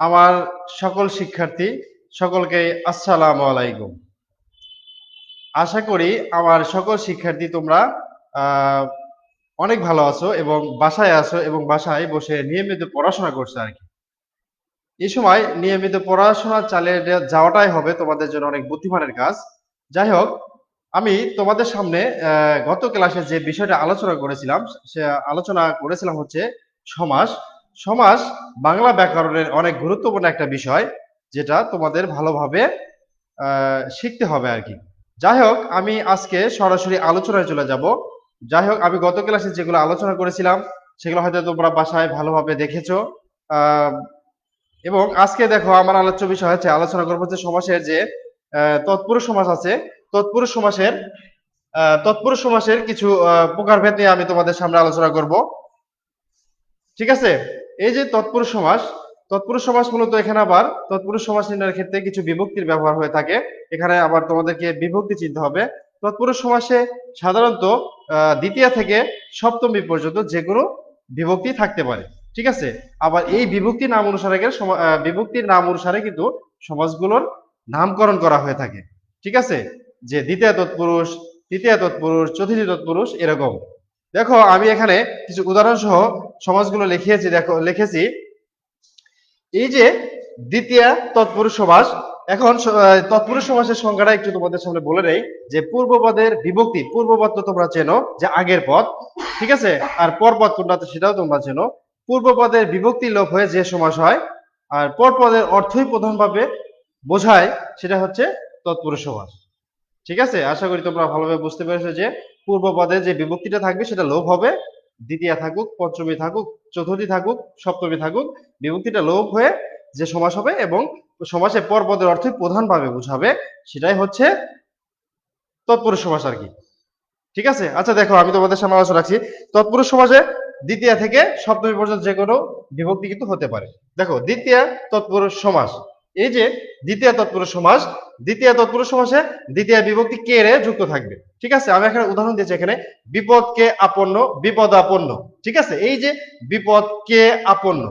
আমার সকল শিক্ষার্থী, সকলকে আসসালামু আলাইকুম। আশা করি আমার সকল শিক্ষার্থী তোমরা অনেক ভালো আছো এবং বাসায় আছো এবং বাসায় বসে নিয়মিত পড়াশোনা করছ আর কি। এই সময় নিয়মিত পড়াশোনা চালিয়ে যাওয়াটাই হবে তোমাদের জন্য অনেক বুদ্ধিমানের কাজ। যাই হোক, আমি তোমাদের সামনে গত ক্লাসে যে বিষয়টা আলোচনা করেছিলাম, সে আলোচনা করেছিলাম হচ্ছে সমাস সমাস বাংলা ব্যাকরণের অনেক গুরুত্বপূর্ণ একটা বিষয় যেটা তোমাদের ভালোভাবে শিখতে হবে আর কি। যাই হোক, আমি আজকে সরাসরি আলোচনায় চলে যাব। যাই হোক, আমি গত ক্লাসে যেগুলো আলোচনা করেছিলাম, সেগুলো হয়তো তোমরা বাসায় ভালোভাবে দেখেছ। এবং আজকে দেখো, আমার আলোচ্য বিষয় হচ্ছে, আলোচনা করব হচ্ছে সমাসের যে তৎপুরুষ সমাস আছে। তৎপুরুষ সমাসের তৎপুরুষ সমাসের কিছু প্রকারভেদ নিয়ে আমি তোমাদের সামনে আলোচনা করব। ঠিক আছে? এই যে তৎপুরুষ সমাস তৎপুরুষ সমাস মূলত এখানে আবার তৎপুরুষ সমাস নির্ণয়ের ক্ষেত্রে কিছু বিভক্তির ব্যবহার হয়ে থাকে। এখানে আবার তোমাদেরকে বিভক্তি চিনতে হবে। তৎপুরুষ সমাসে সাধারণত দ্বিতীয় থেকে সপ্তমী পর্যন্ত যে কোনো বিভক্তি থাকতে পারে। ঠিক আছে? আবার এই বিভক্তি নাম অনুসারে বিভক্তির নাম অনুসারে কিন্তু সমাজগুলোর নামকরণ করা হয়ে থাকে। ঠিক আছে? যে দ্বিতীয় তৎপুরুষ, তৃতীয় তৎপুরুষ, চতুর্থী তৎপুরুষ এরকম। দেখো, আমি এখানে কিছু উদাহরণ সহ সমাজগুলো লিখিয়েছি, দেখো, লিখেছি। এই যে দ্বিতীয় তৎপুরুষ সমাস এখন তৎপুরুষ সমাসের সংজ্ঞাটা একটু তোমাদের সামনে বলে নেই, যে পূর্বপদের বিভক্তি, পূর্বপদ তো তোমরা চেনো, যে আগের পদ, ঠিক আছে? আর পরপদ কোনটা সেটাও তোমরা চেনো। পূর্বপদের বিভক্তি লোপ হয়ে যে সমাস হয়, আর পরপদের অর্থই প্রধানভাবে বোঝায়, সেটা হচ্ছে তৎপুরুষ সমাস ঠিক আছে? আশা করি তোমরা ভালোভাবে বুঝতে পেরেছ যে পূর্ব পদে যে বিভক্তিটা থাকবে সেটা লোভ হবে, দ্বিতীয় থাকুক, পঞ্চমী থাকুক, চতুর্থী থাকুক, সপ্তমী থাকুক, বিভক্তিটা লোভ হয়ে যে সমাস হবে এবং সমাসের পর পদের অর্থ প্রধানভাবে বোঝাবে, সেটাই হচ্ছে তৎপুরুষ সমাস আর কি। ঠিক আছে? আচ্ছা দেখো, আমি তোমাদের সামনে আলোচনা রাখছি। তৎপুরুষ সমাসে দ্বিতীয় থেকে সপ্তমী পর্যন্ত যে কোনো বিভক্তি কিন্তু হতে পারে। দেখো, দ্বিতীয় তৎপুরুষ সমাস। এই যে দ্বিতীয় তৎপুরুষ সমাস, দ্বিতীয় তৎপুরুষ সমাসে দ্বিতীয় বিভক্তি কে রে যুক্ত থাকবে? ঠিক আছে? আমি এখানে উদাহরণ দিয়েছি এখানে, বিপদ কে আপন্ন, বিপদ আপন্ন। ঠিক আছে? এই যে বিপদ কে আপন্ন,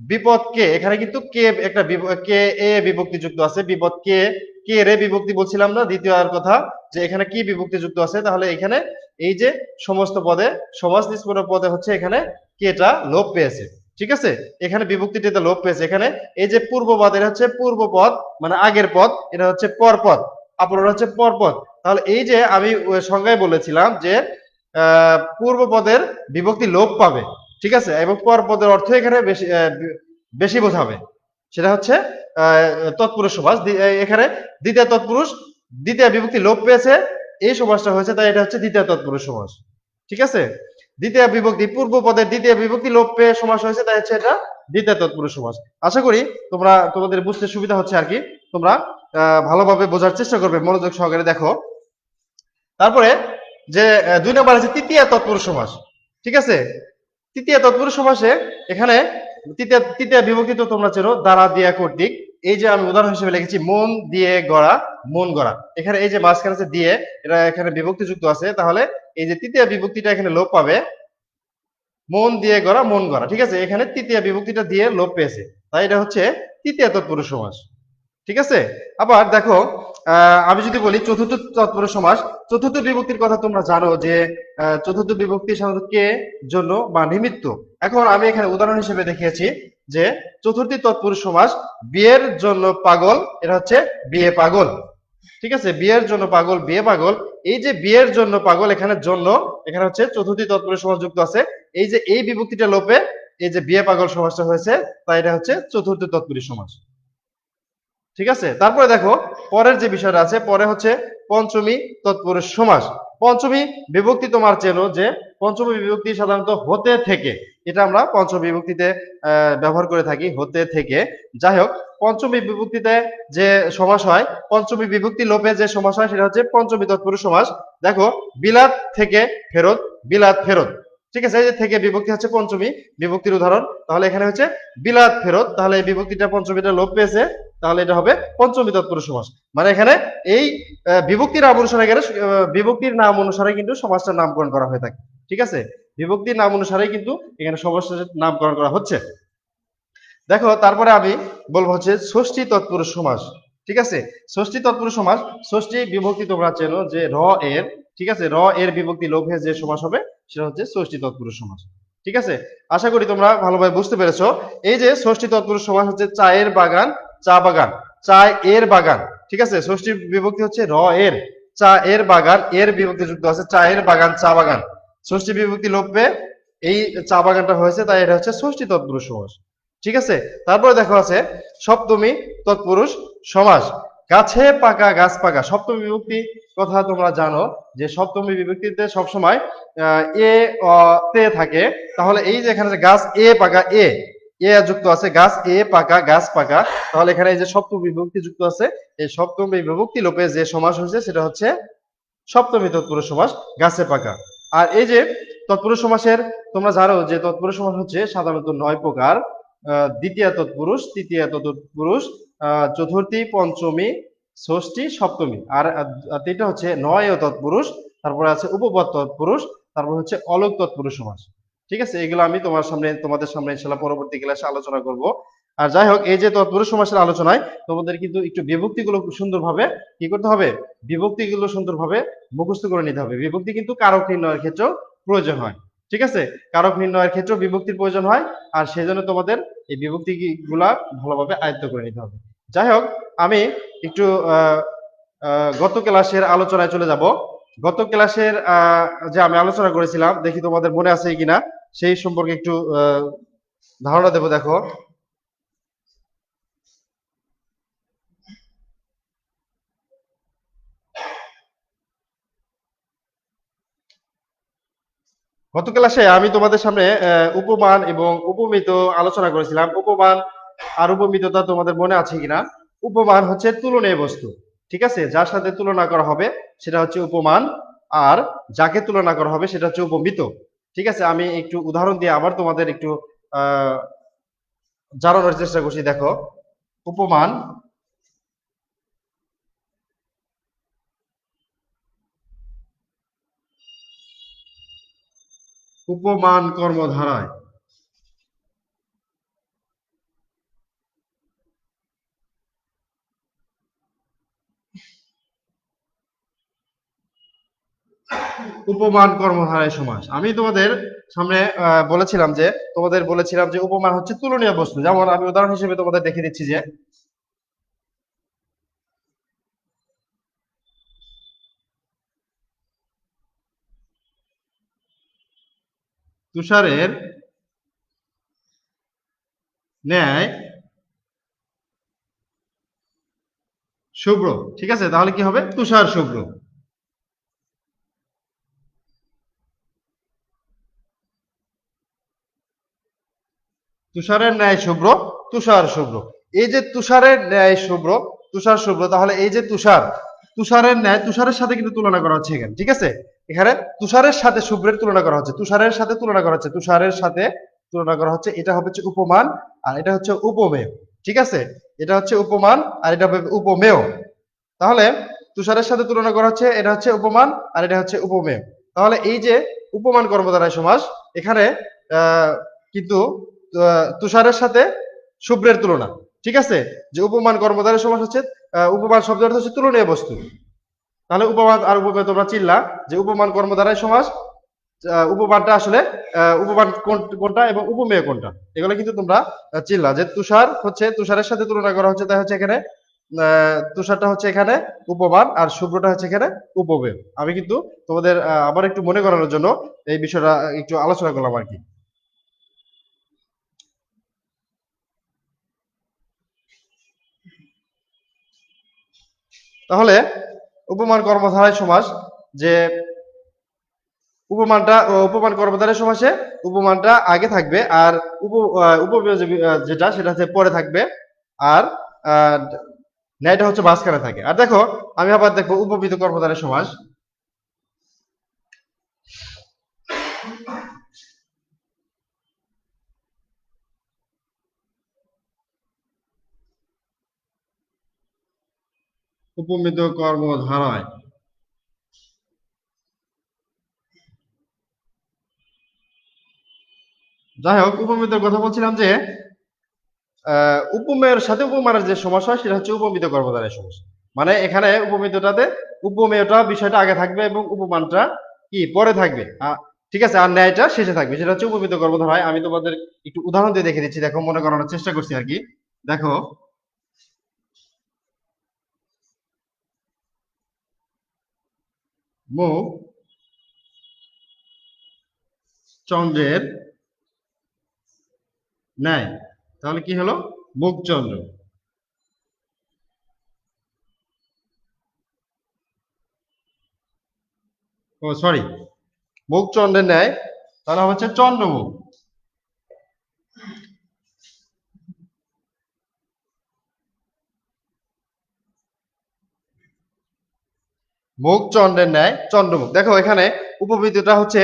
বিপদ কে, এখানে কিন্তু কে একটা কে এ বিভক্তি যুক্ত আছে, বিপদ কে কে রে বিভক্তি বলছিলাম না, দ্বিতীয় আর কথা, যে এখানে কি বিভক্তি যুক্ত আছে, তাহলে এখানে এই যে সমস্ত পদে সমাজ নিষ্পন্ন পদে হচ্ছে এখানে কেটা লোপ পেয়েছে। ঠিক আছে? এখানে বিভক্তিটিতে লোপ পেয়েছে। এখানে এই যে পূর্বপদ এটা হচ্ছে পূর্বপদ মানে আগের পদ, এটা হচ্ছে পরপদ আপনার হচ্ছে পরপদ তাহলে এই যে আমি সংজ্ঞায় বলেছিলাম যে আহ, পূর্বপদের বিভক্তি লোপ পাবে ঠিক আছে? এবং পর পদের অর্থ এখানে বেশি বেশি বোঝাবে। সেটা হচ্ছে তৎপুরুষ সমাস এখানে দ্বিতীয় তৎপুরুষ দ্বিতীয় বিভক্তি লোপ পেয়েছে এই সমাসটা হয়েছে তাই এটা হচ্ছে দ্বিতীয় তৎপুরুষ সমাস ঠিক আছে? দ্বিতীয় বিভক্তি পূর্ব পদের দ্বিতীয় বিভক্তি লোপ পেয়ে সমাস হয়েছে তাই হচ্ছে এটা দ্বিতীয় তৎপুরুষ সমাস আশা করি তোমরা তোমাদের বুঝতে সুবিধা হচ্ছে আর কি। তোমরা ভালোভাবে বোঝার চেষ্টা করবে মনোযোগ সহকারে দেখো। তারপরে যে দুই নম্বর আছে তৃতীয় তৎপুরুষ সমাস। ঠিক আছে? তৃতীয় তৎপুরুষ সমাসে এখানে তৃতীয় তৃতীয় বিভক্তি তো তোমরা চেনো দ্বারা দিয়া কর্তৃক। এই যে আমি উদাহরণ হিসেবে লিখেছি, মন দিয়ে গড়া, মন গড়া। এখানে এই যে মাঝখানে আছে দিয়ে, এটা এখানে বিভক্তি যুক্ত আছে। তাহলে এই যে তৃতীয় বিভক্তিটা এখানে লোপ পাবে। মন দিয়ে গড়া, মন গড়া। ঠিক আছে? এখানে তৃতীয় বিভক্তিটা দিয়ে লোপ পেয়েছে। তাই এটা হচ্ছে তৃতীয় তৎপুরুষ সমাস। ঠিক আছে? আবার দেখো আমি যদি বলি চতুর্থ তৎপুরুষ সমাস, চতুর্থ বিভক্তির কথা তোমরা জানো যে চতুর্থ বিভক্তি সাধারণত কে জন্য বা নিমিত্ত? এখন আমি এখানে উদাহরণ হিসেবে দেখিয়েছি যে চতুর্থী তৎপুরুষ সমাস বিয়ের জন্য পাগল, এটা হচ্ছে বিয়ে পাগল। ঠিক আছে? বিয়ের জন্য পাগল, বিয়ে পাগল। এই যে বিয়ের জন্য পাগল এখানে জন্য, এখানে হচ্ছে চতুর্থী তৎপুরুষ সমাস যুক্ত আছে। এই যে এই বিভক্তিটা লোপে এই যে বিয়ে পাগল সমাজটা হয়েছে তাই এটা হচ্ছে চতুর্থ তৎপুরুষ সমাস। ঠিক আছে? তারপরে দেখো, পরের যে বিষয়টা আছে, পরে হচ্ছে পঞ্চমী তৎপুরুষ সমাস। পঞ্চমী বিভক্তি তোমার চেনো যে, পঞ্চমী বিভক্তি সাধারণত হতে থেকে, এটা আমরা পঞ্চমী বিভক্তিতে ব্যবহার করে থাকি, হতে থেকে। যাই হোক, পঞ্চমী বিভক্তিতে যে সমাস হয়, পঞ্চমী বিভক্তি লোপে যে সমাস হয়, সেটা হচ্ছে পঞ্চমী তৎপুরুষ সমাস। দেখো, বিলাত থেকে ফেরত, বিলাত ফেরত। ঠিক আছে? এই যে থেকে বিভক্তি হচ্ছে পঞ্চমী বিভক্তির উদাহরণ। তাহলে এখানে হচ্ছে বিলাত ফেরত। তাহলে এই বিভক্তিটা পঞ্চমীটা লোপ পেয়েছে। তাহলে এটা হবে পঞ্চমী তৎপুরুষ সমাস। মানে এখানে এই বিভক্তির নাম অনুসারে গেলে বিভক্তির নাম অনুসারে কিন্তু সমাজটার নামকরণ করা হয়ে থাকে। ঠিক আছে? বিভক্তির নাম অনুসারে কিন্তু এখানে সমাজটার নামকরণ করা হচ্ছে। দেখো, তারপরে আমি বলব হচ্ছে ষষ্ঠী তৎপুরুষ সমাস। ঠিক আছে? ষষ্ঠী তৎপুরুষ সমাস, ষষ্ঠী বিভক্তি তোমরা চেনো যে র, এর, ঠিক আছে? র, এর বিভক্তি লোভ যে সমাস হবে, সেটা হচ্ছে ষষ্ঠী তৎপুরুষ সমাস। ঠিক আছে? আশা করি তোমরা ভালোভাবে বুঝতে পেরেছ। এই যে ষষ্ঠী তৎপুরুষ সমাস হচ্ছে চায়ের বাগান চা বাগান, চা এর বাগান, ঠিক আছে? ষষ্ঠী বিভক্তি হচ্ছে র এর, চা এর বাগান, এর বিভক্তি যুক্ত আছে চায়ের বাগান, চা বাগান। ষষ্ঠী বিভক্তি লোপ এই চা বাগানটা হয়েছে, তাই এটা হচ্ছে ষষ্ঠী তৎপুরুষ সমাস, ঠিক আছে? তারপরে দেখো আছে সপ্তমী তৎপুরুষ সমাস, গাছে পাকা, গাছ পাকা। সপ্তমী বিভক্তি কথা তোমরা জানো যে সপ্তমী বিভক্তিতে সবসময় এ তে থাকে। তাহলে এই যে এখানে গাছ এ, পাকা, এ এ যুক্ত আছে, গাছ এ পাকা, গাছ পাকা। তাহলে এখানে এই যে সপ্তম বিভক্তি যুক্ত আছে, এই সপ্তমী বিভক্তি লোপে যে সমাস হয়েছে, সেটা হচ্ছে সপ্তমী তৎপুরুষ সমাস, গাছে পাকা। আর এই যে তৎপুরুষ সমাসের, তোমরা জানো যে তৎপুরুষ সমাস হচ্ছে সাধারণত নয় প্রকার। দ্বিতীয় তৎপুরুষ, তৃতীয় তৎপুরুষ চতুর্থী, পঞ্চমী, ষষ্ঠী, সপ্তমী। আর তিনটা হচ্ছে নয় তৎপুরুষ, তারপরে আছে উপপদ তৎপুরুষ, তারপর হচ্ছে অলোক তৎপুরুষ সমাস। ঠিক আছে? এগুলো আমি তোমার সামনে, তোমাদের সামনে ইনশাল্লাহ পরবর্তী ক্লাসে আলোচনা করব। আর যাই হোক, এই যে তৎপুরুষ সমাসের আলোচনায় তোমাদের কিন্তু একটু বিভক্তিগুলো সুন্দরভাবে কি করতে হবে? বিভক্তিগুলো সুন্দরভাবে মুখস্থ করে নিতে হবে। বিভক্তি কিন্তু কারক নির্ণয়ের ক্ষেত্রেও প্রয়োজন হয়। ঠিক আছে? কারক নির্ণয়ের ক্ষেত্রেও বিভক্তির প্রয়োজন হয়। আর সেজন্য তোমাদের এই বিভক্তি গুলা ভালোভাবে আয়ত্ত করে নিতে হবে। যাই হোক, আমি একটু গত ক্লাসের আলোচনায় চলে যাব। গত ক্লাসের যে আমি আলোচনা করেছিলাম, দেখি তোমাদের মনে আছে কিনা? সেই সম্পর্কে একটু ধারণা দেবো, দেখো। গত ক্লাসে আমি তোমাদের সামনে উপমান এবং উপমিত আলোচনা করেছিলাম। উপমান আর উপমিততা তোমাদের মনে আছে কিনা? উপমান হচ্ছে তুলনীয় বস্তু, ঠিক আছে? যার সাথে তুলনা করা হবে, সেটা হচ্ছে উপমান, আর যাকে তুলনা করা হবে, সেটা হচ্ছে উপমিত। ঠিক আছে, আমি একটু উদাহরণ দিয়ে আবার তোমাদের একটু, আহ, জানানোর চেষ্টা করছি। দেখো, উপমান। উপমান কর্মধারায় উপমান কর্মধারায় সমাস। আমি তোমাদের সামনে বলেছিলাম যে, তোমাদের বলেছিলাম যে উপমান হচ্ছে তুলনীয় বস্তু। যেমন আমি উদাহরণ হিসেবে তোমাদের দেখে দিচ্ছি যে, তুষারের ন্যায় শুভ্র। ঠিক আছে? তাহলে কি হবে? তুষার শুভ্র। তুষারের ন্যায় শুভ্র, তুষার শুভ্র। এই যে তুষারের ন্যায় শুভ্র, তুষার শুভ্র, তাহলে এই যে তুষার, তুষারের ন্যায়, তুষারের সাথে কিন্তু তুলনা করা হচ্ছে এখানে, ঠিক আছে? এখানে তুষারের সাথে শুভ্রের তুলনা করা হচ্ছে, তুষারের সাথে তুলনা করা হচ্ছে, তুষারের সাথে তুলনা করা হচ্ছে, এটা হচ্ছে উপমান, আর এটা হচ্ছে উপমেয়, ঠিক আছে? এটা হচ্ছে উপমান, আর এটা হবে উপমেয়। তাহলে তুষারের সাথে তুলনা করা হচ্ছে, এটা হচ্ছে উপমান, আর এটা হচ্ছে উপমেয়। তাহলে এই যে উপমান কর্মধারায় সমাস, এখানে কিন্তু তুষারের সাথে শুভ্রের তুলনা, ঠিক আছে? যে উপমান কর্মধারের সমাস হচ্ছে উপমান শব্দ অর্থ হচ্ছে তুলনীয় বস্তু। তাহলে উপমান আর উপমেয় তোমরা চিনলা যে উপমান কর্মধারায় সমাস উপমানটা আসলে উপমান কোন- কোনটা এবং উপমেয় কোনটা, এগুলো কিন্তু তোমরা চিনলা। যে তুষার হচ্ছে, তুষারের সাথে তুলনা করা হচ্ছে, তাই হচ্ছে এখানে তুষারটা হচ্ছে এখানে উপমান আর শুভ্রটা হচ্ছে এখানে উপমেয়। আমি কিন্তু তোমাদের আবার একটু মনে করানোর জন্য এই বিষয়টা একটু আলোচনা করলাম আর কি। তাহলে উপমান কর্মধারায় সমাস যে উপমানটা উপমান কর্মধারয় সমাসে উপমানটা আগে থাকবে আর উপ যেটা সেটা হচ্ছে পরে থাকবে আর ন্যায়টা হচ্ছে মাঝখানে থাকে। আর দেখো, আমি আবার দেখব উপবৃত কর্মধারয় সমাস। উপমিত কর্মধারায়। যাই হোক, উপমিতের কথা বলছিলাম যে উপমেয়ের সাথে উপমানের যে সমাস হয়, সেটা হচ্ছে উপমিত কর্মধারয় সমাস মানে এখানে উপমিতটাতে উপমেয়টা বিষয়টা আগে থাকবে এবং উপমানটা কি? পরে থাকবে। ঠিক আছে, আর ন্যায়টা শেষে থাকবে। সেটা হচ্ছে উপমিত কর্মধারয়। আমি তোমাদের একটু উদাহরণ দিয়ে দেখে দিচ্ছি। দেখো, মনে করানোর চেষ্টা করছি আর কি। দেখো মুখ চন্দ্রের ন্যায়। তাহলে কি হলো? মুখচন্দ্র ও সরি মুখচন্দ্রের ন্যায় তাহলে হচ্ছে চন্দ্রমুখ। মুখ চন্দ্রের ন্যায় চন্দ্রমুখ। দেখো এখানে উপবৃত্তিটা হচ্ছে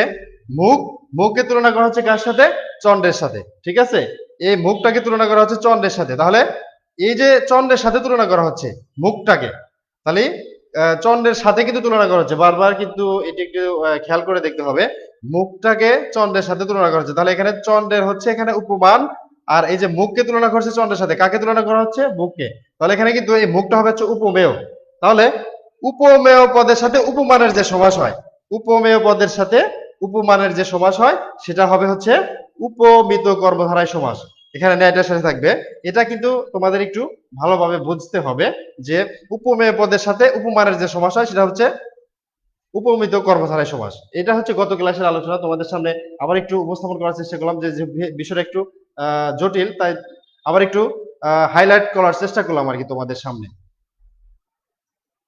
মুখ। মুখকে তুলনা করা হচ্ছে কার সাথে? চন্দ্রের সাথে। ঠিক আছে? এই মুখটাকে তুলনা করা হচ্ছে চন্দ্রের সাথে। তাহলে এই যে চন্দ্রের সাথে তুলনা করা হচ্ছে মুখটাকে, তাহলে চন্দ্রের সাথে কিন্তু তুলনা করা হচ্ছে। বারবার কিন্তু এটি একটু খেয়াল করে দেখতে হবে। মুখটাকে চন্দ্রের সাথে তুলনা করা হচ্ছে। তাহলে এখানে চন্দ্রের হচ্ছে এখানে উপমান, আর এই যে মুখকে তুলনা করছে চন্দ্রের সাথে, কাকে তুলনা করা হচ্ছে? মুখকে। তাহলে এখানে কিন্তু এই মুখটা হবে হচ্ছে উপমেয়। তাহলে উপমেয় পদের সাথে উপমানের যে সমাস হয়, উপমেয় পদের সাথে উপমানের যে সমাস হয়, সেটা হবে হচ্ছে উপমিত কর্মধারায় সমাস। এখানে ন্যায়টার সাথে থাকবে। এটা কিন্তু তোমাদের একটু ভালোভাবে বুঝতে হবে যে উপমেয় পদের সাথে উপমানের যে সমাস হয়, সেটা হচ্ছে উপমিত কর্মধারায় সমাস। এটা হচ্ছে গত ক্লাসের আলোচনা। তোমাদের সামনে আবার একটু উপস্থাপন করার চেষ্টা করলাম যে বিষয়টা একটু জটিল, তাই আবার একটু হাইলাইট করার চেষ্টা করলাম আর কি তোমাদের সামনে।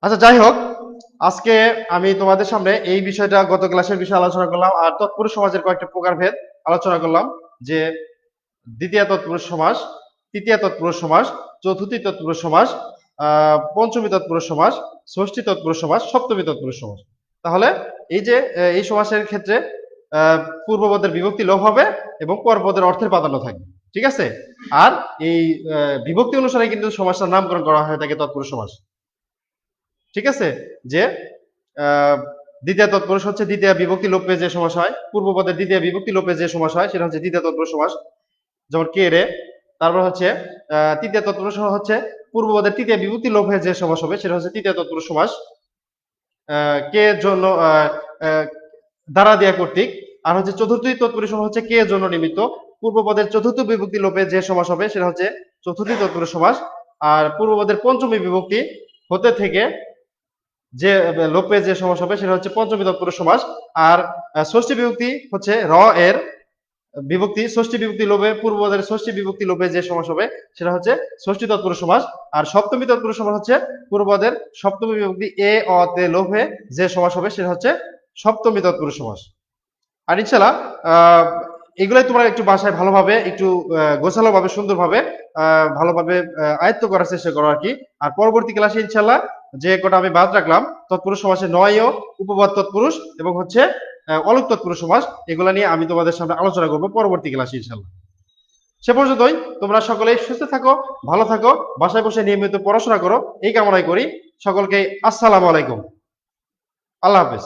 আচ্ছা যাই হোক, আজকে আমি তোমাদের সামনে এই বিষয়টা গত ক্লাসের বিষয়ে আলোচনা করলাম আর তৎপুরুষ সমাজের কয়েকটা প্রকারভেদ আলোচনা করলাম, যে দ্বিতীয় তৎপুরুষ সমাস তৃতীয় তৎপুরুষ সমাস চতুর্থী তৎপুরুষ সমাস পঞ্চমী তৎপুরুষ সমাস ষষ্ঠী তৎপুরুষ সমাস সপ্তমী তৎপুরুষ সমাস তাহলে এই যে এই সমাসের ক্ষেত্রে পূর্বপদের বিভক্তি লোপ হবে এবং পরপদের অর্থের প্রাধান্য থাকবে, ঠিক আছে? আর এই বিভক্তি অনুসারে কিন্তু সমাসটার নামকরণ করা হয়ে থাকে তৎপুরুষ সমাস ঠিক আছে? যে দ্বিতীয় তৎপুরুষ হচ্ছে দ্বিতীয় বিভক্তি লোপে যে সমাস হয় পূর্বপদের দ্বিতীয় বিভক্তি লোপে যে সমাস হয়, সেটা হচ্ছে দ্বিতীয় তৎপুরুষ সমাস। যেমন কে রে? তারপর হচ্ছে তৃতীয় তৎপুরুষ হচ্ছে পূর্বপদের তৃতীয় বিভক্তি লোপে যে সমাস হবে, সেটা হচ্ছে তৃতীয় তৎপুরুষ সমাস। কে জন্য দ্বারা দেয়া কর্তৃক। আর হচ্ছে চতুর্থ তৎপুরুষ হচ্ছে কে জন্য নিমিত্ত। পূর্বপদের চতুর্থ বিভক্তি লোপে যে সমাস হবে, সেটা হচ্ছে চতুর্থ তৎপুরুষ সমাস। আর পূর্বপদের পঞ্চমী বিভক্তি হতে থেকে যে লোপে যে সমাস হবে সেটা হচ্ছে পঞ্চমী তৎপুরুষ সমাস। আর ষষ্ঠী বিভক্তি হচ্ছে র এর বিভক্তি। ষষ্ঠী বিভক্তি লোপে পূর্বপদের ষষ্ঠী বিভক্তি লোভে যে সমাস হবে সেটা হচ্ছে ষষ্ঠী তৎপুরুষ সমাস। আর সপ্তমী তৎপুরুষ সমাস হচ্ছে পূর্বপদের সপ্তমী বিভক্তি এ অ তে লোপে যে সমাস হবে সেটা হচ্ছে সপ্তমী তৎপুরুষ সমাস। আর ইনশাল্লাহ আহ এগুলাই তোমরা একটু বাসায় ভালোভাবে একটু গোছালো ভাবে সুন্দরভাবে আহ, ভালোভাবে আয়ত্ত করার চেষ্টা করো আর কি। আর পরবর্তী ক্লাসে ইনশাল্লাহ যে কটা আমি বাদ রাখলাম, তৎপুরুষ সমাসে নয় ও উপবাদ তৎপুরুষ এবং হচ্ছে অলুক তৎপুরুষ সমাস, এগুলা নিয়ে আমি তোমাদের সামনে আলোচনা করব পরবর্তী ক্লাসে ইনশাল্লাহ সে পর্যন্তই, তোমরা সকলেই সুস্থ থাকো, ভালো থাকো, বাসায় বসে নিয়মিত পড়াশোনা করো, এই কামনাই করি। সকলকে আসসালামু আলাইকুম। আল্লাহ হাফেজ.